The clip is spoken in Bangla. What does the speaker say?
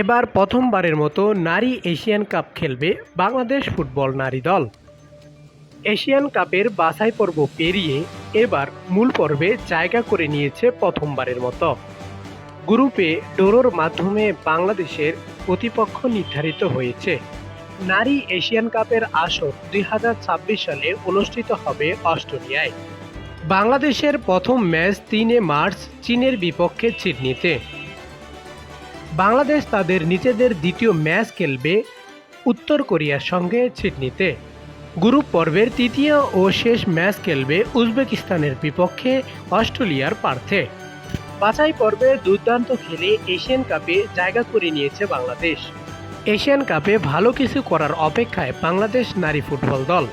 এবার প্রথমবারের মতো নারী এশিয়ান কাপ খেলবে বাংলাদেশ ফুটবল নারী দল। এশিয়ান কাপের বাছাই পর্ব পেরিয়ে এবার মূল পর্বে জায়গা করে নিয়েছে প্রথমবারের মতো। গ্রুপে ডোরোর মাধ্যমে বাংলাদেশের প্রতিপক্ষ নির্ধারিত হয়েছে। নারী এশিয়ান কাপের আসর দুই হাজার ছাব্বিশ সালে অনুষ্ঠিত হবে অস্ট্রেলিয়ায়। বাংলাদেশের প্রথম ম্যাচ তিনে মার্চ, চীনের বিপক্ষে সিডনিতে বাংলাদেশ তাদের নিজেদের দ্বিতীয় ম্যাচ খেলবে উত্তর কোরিয়ার সঙ্গে সিডনিতে। গ্রুপ পর্বের তৃতীয় ও শেষ ম্যাচ খেলবে উজবেকিস্তানের বিপক্ষে অস্ট্রেলিয়ার পার্থে। বাছাই পর্বে দুর্দান্ত খেলে এশিয়ান কাপে জায়গা করে নিয়েছে বাংলাদেশ। এশিয়ান কাপে ভালো কিছু করার অপেক্ষায় বাংলাদেশ নারী ফুটবল দল।